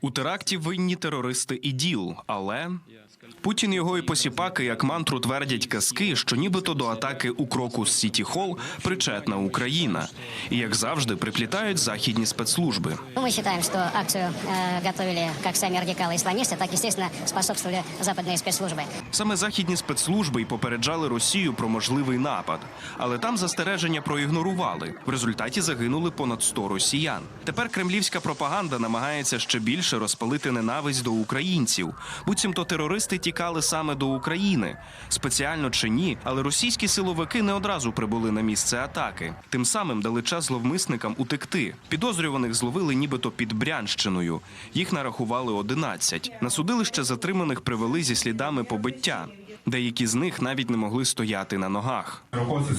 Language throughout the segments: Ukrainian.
У теракті винні терористи і ДІЛ, але Путін його і посіпаки як мантру твердять казки, що нібито до атаки у кроку з Сіті Холл причетна Україна, і як завжди приплітають західні спецслужби. Ну, Мы считаем, что акцию э, готовили как сами радикалы-исламисты, так, естественно, способствовали западные спецслужбы. Саме західні спецслужби й попереджали Росію про можливий напад, але там застереження проігнорували. В результаті загинули понад 100 росіян. Тепер кремлівська пропаганда намагається ще більше розпалити ненависть до українців. Буцімто терористи тікали саме до України. Спеціально чи ні, але російські силовики не одразу прибули на місце атаки. Тим самим дали час зловмисникам утекти. Підозрюваних зловили нібито під Брянщиною. Їх нарахували 11. На судилище затриманих привели зі слідами побиття. Деякі з них навіть не могли стояти на ногах.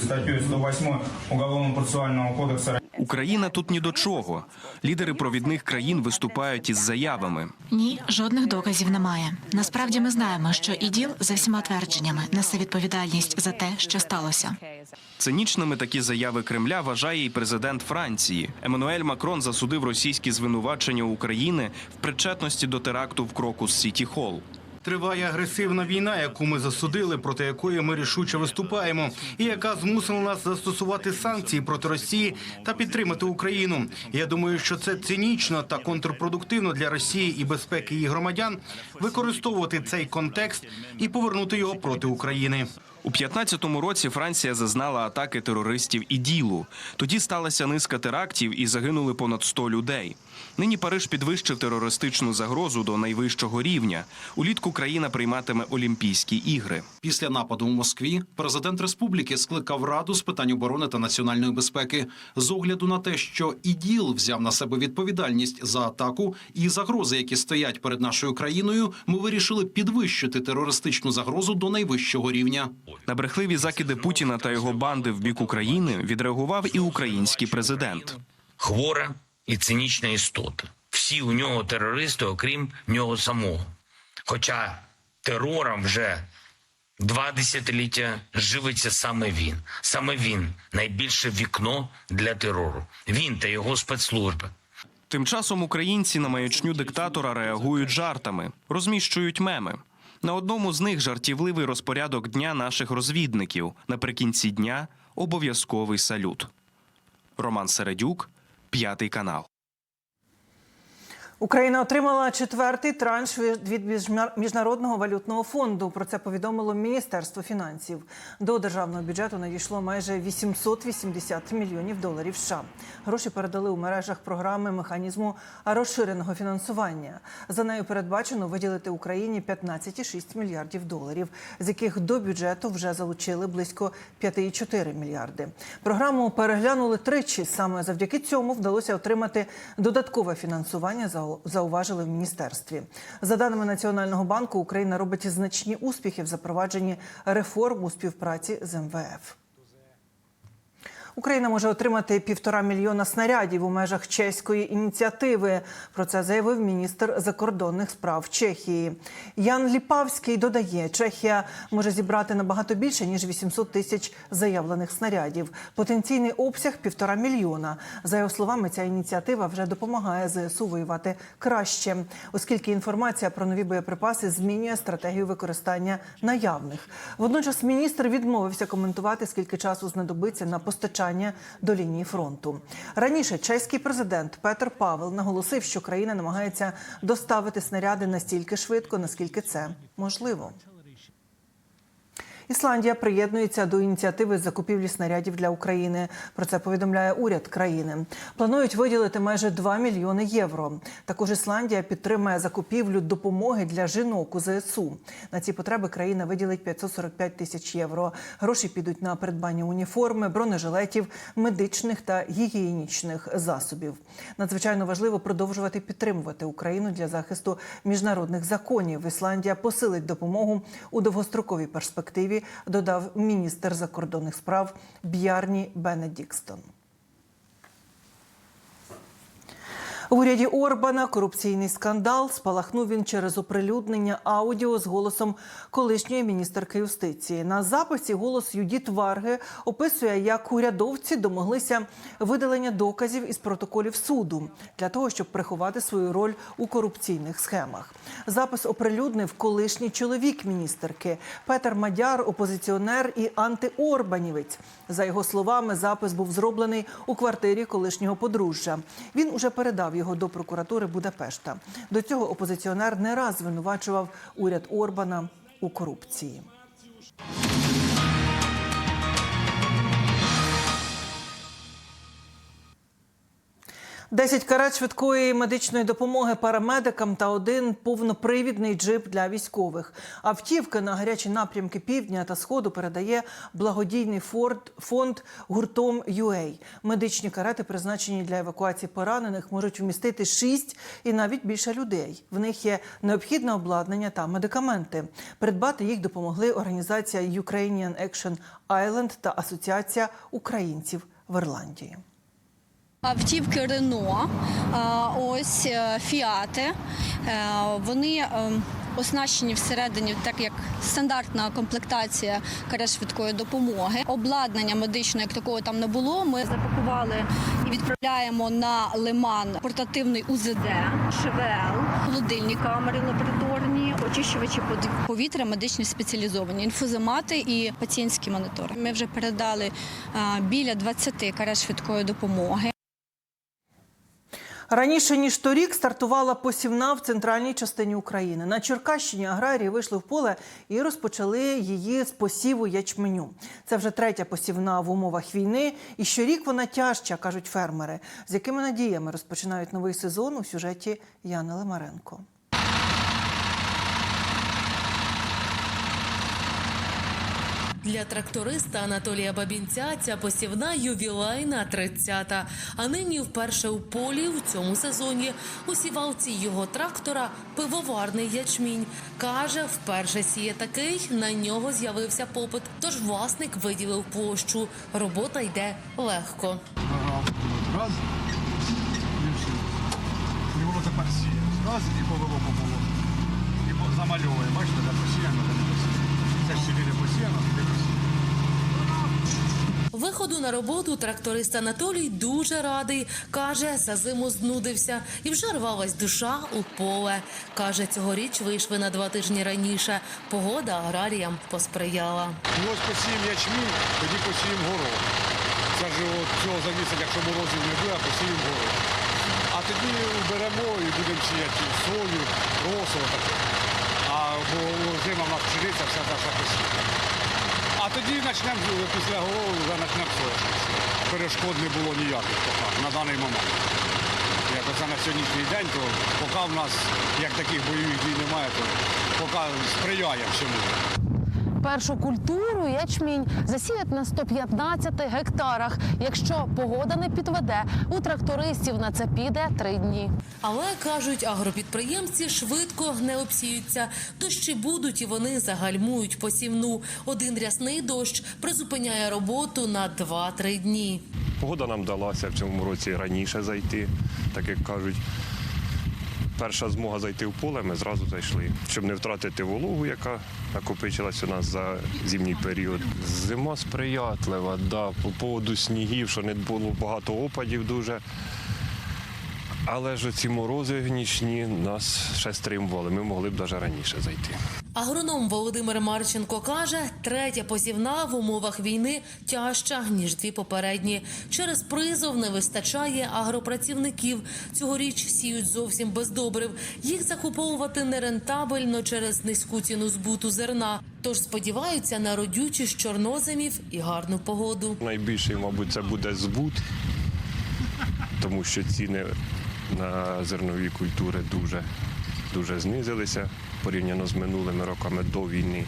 Статьей 108 Уголовно-процессуального кодекса Україна тут ні до чого. Лідери провідних країн виступають із заявами. Ні, жодних доказів немає. Насправді ми знаємо, що іділ за всіма твердженнями несе відповідальність за те, що сталося. Цинічними такі заяви Кремля вважає і президент Франції. Еммануель Макрон засудив російські звинувачення України в причетності до теракту в Крокус Сіті Холл. Триває агресивна війна, яку ми засудили, проти якої ми рішуче виступаємо, і яка змусила нас застосувати санкції проти Росії та підтримати Україну. Я думаю, що це цинічно та контрпродуктивно для Росії і безпеки її громадян використовувати цей контекст і повернути його проти України. У 15-му році Франція зазнала атаки терористів і ділу. Тоді сталася низка терактів і загинули понад 100 людей. Нині Париж підвищив терористичну загрозу до найвищого рівня. Улітку країна прийматиме Олімпійські ігри. Після нападу в Москві президент республіки скликав раду з питань оборони та національної безпеки з огляду на те, що іділ взяв на себе відповідальність за атаку і загрози, які стоять перед нашою країною. Ми вирішили підвищити терористичну загрозу до найвищого рівня. На брехливі закиди Путіна та його банди в бік України відреагував і український президент. хвора і цинічна істота. Всі у нього терористи, окрім нього самого. Хоча терором вже два десятиліття живиться саме він. Саме він найбільше вікно для терору. Він та його спецслужби. Тим часом українці на маячню диктатора реагують жартами, розміщують меми. На одному з них жартівливий розпорядок дня наших розвідників. Наприкінці дня обов'язковий салют. Роман Середюк, п'ятий канал. Україна отримала четвертий транш від міжнародного валютного фонду. Про це повідомило Міністерство фінансів. До державного бюджету надійшло майже 880 мільйонів доларів. США. гроші передали у мережах програми механізму розширеного фінансування. За нею передбачено виділити Україні 15,6 мільярдів доларів, з яких до бюджету вже залучили близько 5,4 мільярди. Програму переглянули тричі. Саме завдяки цьому вдалося отримати додаткове фінансування. зау- Зауважили в міністерстві. За даними Національного банку, Україна робить значні успіхи в запровадженні реформ у співпраці з МВФ. Україна може отримати півтора мільйона снарядів у межах чеської ініціативи. Про це заявив міністр закордонних справ Чехії. Ян Ліпавський додає, Чехія може зібрати набагато більше ніж 800 тисяч заявлених снарядів. Потенційний обсяг півтора мільйона. За його словами, ця ініціатива вже допомагає ЗСУ воювати краще, оскільки інформація про нові боєприпаси змінює стратегію використання наявних. Водночас міністр відмовився коментувати, скільки часу знадобиться на постачання до лінії фронту. Раніше чеський президент Петр Павел наголосив, що країна намагається доставити снаряди настільки швидко, наскільки це можливо. Ісландія приєднується до ініціативи закупівлі снарядів для України. Про це повідомляє уряд країни. Планують виділити майже 2 мільйони євро. Також Ісландія підтримує закупівлю допомоги для жінок у ЗСУ. На ці потреби країна виділить 545 тисяч євро. Гроші підуть на придбання уніформи, бронежилетів, медичних та гігієнічних засобів. Надзвичайно важливо продовжувати підтримувати Україну для захисту міжнародних законів. Ісландія посилить допомогу у довгостроковій перспективі, додав міністр закордонних справ Б'ярні Бенедікстон. В уряді Орбана корупційний скандал спалахнув він через оприлюднення аудіо з голосом колишньої міністерки юстиції. На записі голос Юдіт Варги описує, як урядовці домоглися видалення доказів із протоколів суду для того, щоб приховати свою роль у корупційних схемах. Запис оприлюднив колишній чоловік міністерки Петер Мадяр, опозиціонер і антиорбанівець. За його словами, запис був зроблений у квартирі колишнього подружжя. Він уже передав його до прокуратури Будапешта. До цього опозиціонер не раз звинувачував уряд Орбана у корупції. Десять карет швидкої медичної допомоги парамедикам та один повнопривідний джип для військових. Автівки на гарячі напрямки півдня та сходу передає благодійний форд- фонд гуртом UA. Медичні карети, призначені для евакуації поранених, можуть вмістити шість і навіть більше людей. В них є необхідне обладнання та медикаменти. Придбати їх допомогли організація Ukrainian Action Island та Асоціація українців в Ірландії. Автівки Рено, ось е, Фіати. Е, Вони е, оснащені всередині, так як стандартна комплектація карет швидкої допомоги. Обладнання медичне, як такого там не було. Ми запакували і відправляємо на лиман портативний УЗД, ШВЛ, холодильні камери лабораторні, очищувачі повітря, медичні спеціалізовані, інфузомати і пацієнтські монітори. Ми вже передали біля 20 карет швидкої допомоги. Раніше ніж торік стартувала посівна в центральній частині України. На Черкащині аграрії вийшли в поле і розпочали її з посіву ячменю. Це вже третя посівна в умовах війни, і щорік вона тяжча, кажуть фермери. З якими надіями розпочинають новий сезон у сюжеті Яни Лемаренко. Для тракториста Анатолія Бабінця ця посівна ювілейна 30-та. А нині вперше у полі в цьому сезоні у сівалці його трактора пивоварний ячмінь. Каже, вперше сіє такий, на нього з'явився попит. Тож власник виділив площу. Робота йде легко. Раз, і все. Воно тепер сіє. Раз і повело по полу. І замальовує. Бачите, посіяно. Це ж сюди не посіяно, сюди посіяно. Виходу на роботу тракторист Анатолій дуже радий. Каже, за зиму знудився і вже рвалась душа у поле. Каже, цьогоріч вийшли на два тижні раніше. Погода аграріям посприяла. Ось посіємо ячмінь, тоді посіємо горох. Це ж от цього завісить, якщо морозів не буде, посіємо горох. А тоді беремо і будемо сіяти сою, росу таке. А бо зима в нас пшениця вся наша посіяна. Тоді почнемо після голови, вже почнемо все. Перешкод не було ніяких поки, на даний момент. Як оце на сьогоднішній день, то поки в нас як таких бойових дій немає, то поки сприяє всьому. Першу культуру ячмінь засіять на 115 гектарах. Якщо погода не підведе, у трактористів на це піде три дні. Але кажуть, агропідприємці швидко не обсіються. Дощі будуть і вони загальмують посівну. Один рясний дощ призупиняє роботу на 2-3 дні. Погода нам далася в цьому році раніше зайти, так як кажуть. Перша змога зайти в поле, ми зразу зайшли, щоб не втратити вологу, яка накопичилась у нас за зимній період. Зима сприятлива, да, по поводу снігів, що не було багато опадів дуже. Але ж ці морози нічні нас ще стримували. Ми могли б навіть раніше зайти. Агроном Володимир Марченко каже, третя посівна в умовах війни тяжча ніж дві попередні. Через призов не вистачає агропрацівників. Цьогоріч сіють зовсім без добрив. Їх закуповувати нерентабельно через низьку ціну збуту зерна. Тож сподіваються на родючість чорноземів і гарну погоду. Найбільший, мабуть, це буде збут, тому що ціни на зернові культури дуже, дуже знизилися порівняно з минулими роками до війни.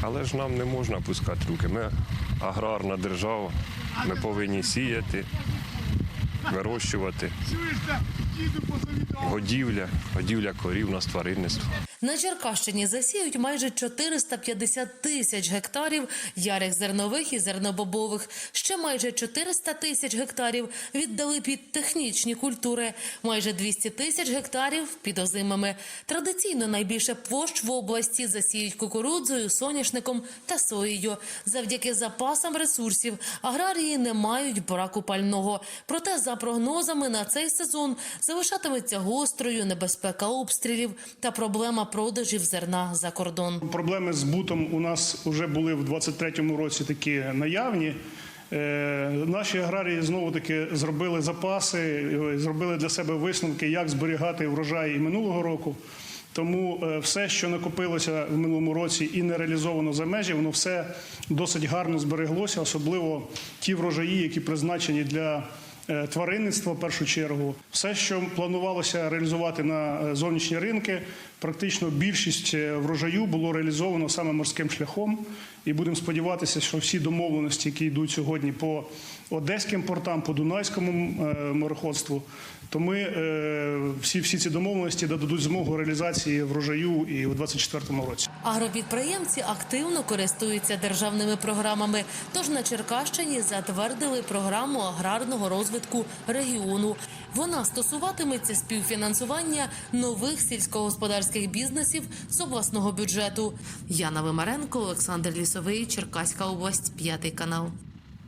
Але ж нам не можна пускати руки. Ми аграрна держава, ми повинні сіяти, вирощувати годівля, годівля корів, у нас тваринництво. На Черкащині засіють майже 450 тисяч гектарів ярих зернових і зернобобових. Ще майже 400 тисяч гектарів віддали під технічні культури, майже 200 тисяч гектарів під озимими. Традиційно найбільше площ в області засіють кукурудзою, соняшником та соєю. Завдяки запасам ресурсів аграрії не мають браку пального. Проте, за прогнозами, на цей сезон залишатиметься гострою небезпека обстрілів та проблема продажів зерна за кордон. Проблеми з бутом у нас вже були в 23-му році такі наявні. Е, Наші аграрії знову таки зробили запаси, е, зробили для себе висновки, як зберігати врожай і минулого року. Тому е, все, що накопилося в минулому році і не реалізовано за межі, воно все досить гарно збереглося, особливо ті врожаї, які призначені для е, тваринництва в першу чергу. Все, що планувалося реалізувати на е, зовнішні ринки, практично більшість е, врожаю було реалізовано саме морським шляхом. І будемо сподіватися, що всі домовленості, які йдуть сьогодні по одеським портам, по Дунайському е, мореходству, то ми е, всі, всі ці домовленості дадуть змогу реалізації врожаю і у 2024 році. Агропідприємці активно користуються державними програмами. Тож на Черкащині затвердили програму аграрного розвитку регіону. Вона стосуватиметься співфінансування нових сільськогосподарських бізнесів з обласного бюджету. Яна Вимаренко, Олександр Лісовий, Черкаська область, п'ятий канал.